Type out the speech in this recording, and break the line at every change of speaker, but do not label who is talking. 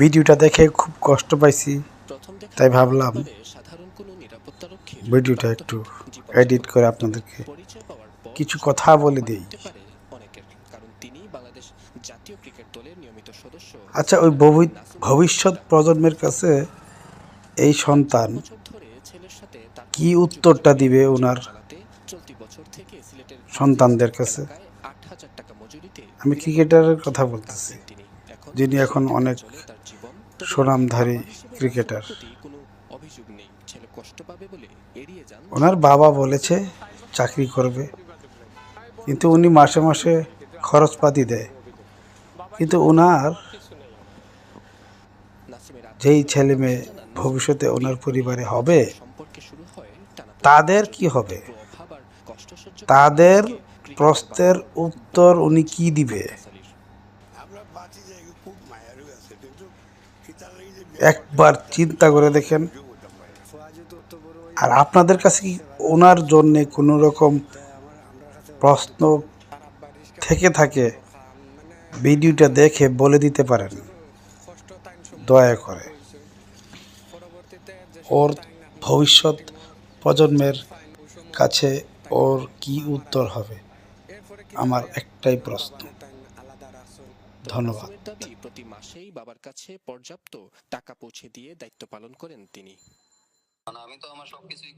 ভিডিওটা দেখে খুব কষ্ট পাইছি, তাই ভাবলাম ভিডিওটা একটু এডিট করে আপনাদেরকে কিছু কথা বলে দিই। আচ্ছা ওই ভবিষ্যৎ প্রজন্মের কাছে এই সন্তান কি উত্তরটা দিবে ওনার সন্তানদের কাছে? আমি ক্রিকেটারের কথা বলতেছি। যিনি এখন অনেক সুনামধারী ক্রিকেটার। ওনার বাবা বলেছে চাকরি করবে কিন্তু উনি মাসে মাসে খরচপাতি দেয়। কিন্তু ওনার যেই ছেলে মেয়ে ভবিষ্যতে ওনার পরিবারে হবে তাদের কি হবে? তাদের প্রশ্নের উত্তর উনি কি দিবে? একবার চিন্তা করে দেখেন। আর আপনাদের কাছে কি ওনার জন্যে কোনো রকম প্রশ্ন থেকে থাকে, ভিডিওটা দেখে বলে দিতে পারেন। দয়া করে। ওর ভবিষ্যৎ প্রজন্মের কাছে ওর কি উত্তর হবে? আমার একটাই প্রশ্ন। ধন্যবাদ।
দাবি প্রতি মাসেই বাবার কাছে পর্যাপ্ত টাকা পৌঁছে দিয়ে দায়িত্ব পালন করেন তিনি।
মানে আমি তো আমার সবকিছুই